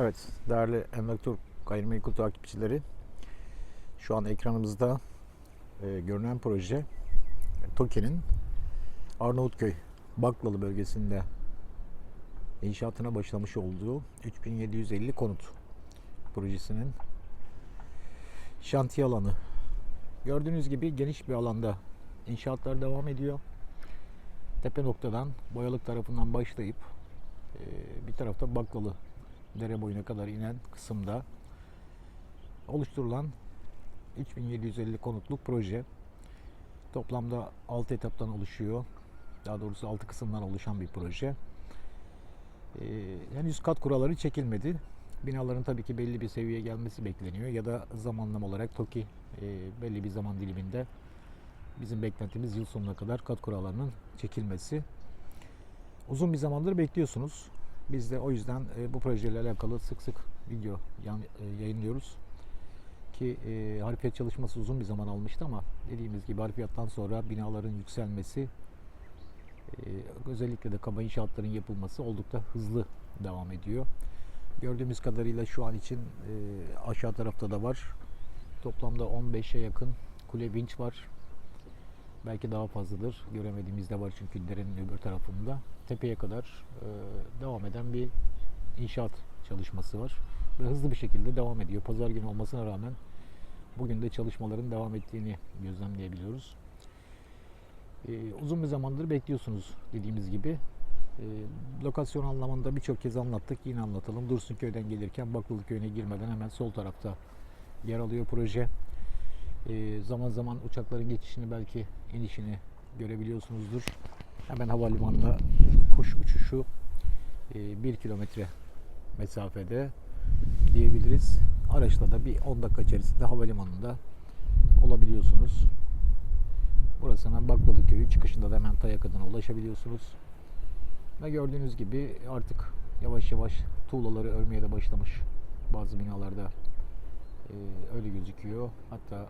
Evet, değerli Emlak Türk gayrimenkul takipçileri. Şu an ekranımızda e, görünen proje TOKİ'nin Arnavutköy Baklalı bölgesinde inşaatına başlamış olduğu 3750 konut projesinin şantiye alanı. Gördüğünüz gibi geniş bir alanda inşaatlar devam ediyor. Tepe noktadan Boyalık tarafından başlayıp e, bir tarafta Baklalı dere boyuna kadar inen kısımda oluşturulan 3750 konutluk proje toplamda 6 etaptan oluşuyor. Daha doğrusu 6 kısımdan oluşan bir proje. Ee, henüz kat kuralları çekilmedi. Binaların tabii ki belli bir seviyeye gelmesi bekleniyor ya da zamanlama olarak TOKİ e, belli bir zaman diliminde bizim beklentimiz yıl sonuna kadar kat kurallarının çekilmesi. Uzun bir zamandır bekliyorsunuz. Biz de o yüzden e, bu projeyle alakalı sık sık video yan- e, yayınlıyoruz. Ki e, harfiyat çalışması uzun bir zaman almıştı ama dediğimiz gibi harfiyattan sonra binaların yükselmesi e, özellikle de kaba inşaatların yapılması oldukça hızlı devam ediyor. Gördüğümüz kadarıyla şu an için e, aşağı tarafta da var. Toplamda 15'e yakın kule vinç var. Belki daha fazladır. Göremediğimiz de var çünkü derenin öbür tarafında. Tepeye kadar e, devam eden bir inşaat çalışması var. Ve hızlı bir şekilde devam ediyor. Pazar günü olmasına rağmen bugün de çalışmaların devam ettiğini gözlemleyebiliyoruz. E, uzun bir zamandır bekliyorsunuz dediğimiz gibi. E, lokasyon anlamında birçok kez anlattık. Yine anlatalım. Dursunköy'den gelirken Baklılık Köyü'ne girmeden hemen sol tarafta yer alıyor proje. E, zaman zaman uçakların geçişini belki inişini görebiliyorsunuzdur. Hemen havalimanına kuş uçuşu e, 1 kilometre mesafede diyebiliriz. Araçla da bir 10 dakika içerisinde havalimanında olabiliyorsunuz. Burası hemen Baklalı Köyü. Çıkışında da hemen Tayak adına ulaşabiliyorsunuz. Ve gördüğünüz gibi artık yavaş yavaş tuğlaları örmeye de başlamış bazı binalarda e, öyle gözüküyor. Hatta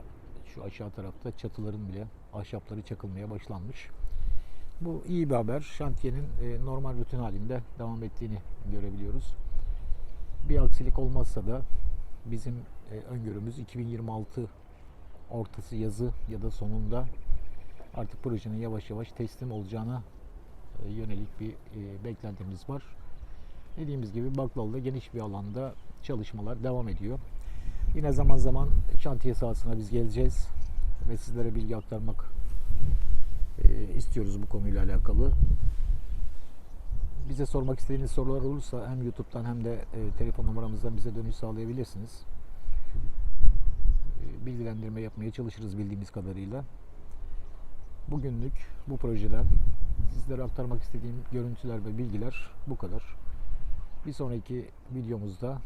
şu aşağı tarafta çatıların bile ahşapları çakılmaya başlanmış. Bu iyi bir haber. Şantiyenin e, normal rutin halinde devam ettiğini görebiliyoruz. Bir aksilik olmazsa da bizim e, öngörümüz 2026 ortası yazı ya da sonunda artık projenin yavaş yavaş teslim olacağına e, yönelik bir e, beklentimiz var. Dediğimiz gibi Baklalı'da geniş bir alanda çalışmalar devam ediyor. Yine zaman zaman şantiye sahasına biz geleceğiz ve sizlere bilgi aktarmak e, istiyoruz bu konuyla alakalı. Bize sormak istediğiniz sorular olursa hem YouTube'dan hem de e, telefon numaramızdan bize dönüş sağlayabilirsiniz. E, bilgilendirme yapmaya çalışırız bildiğimiz kadarıyla. Bugünlük bu projeden sizlere aktarmak istediğim görüntüler ve bilgiler bu kadar. Bir sonraki videomuzda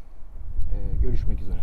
görüşmek üzere.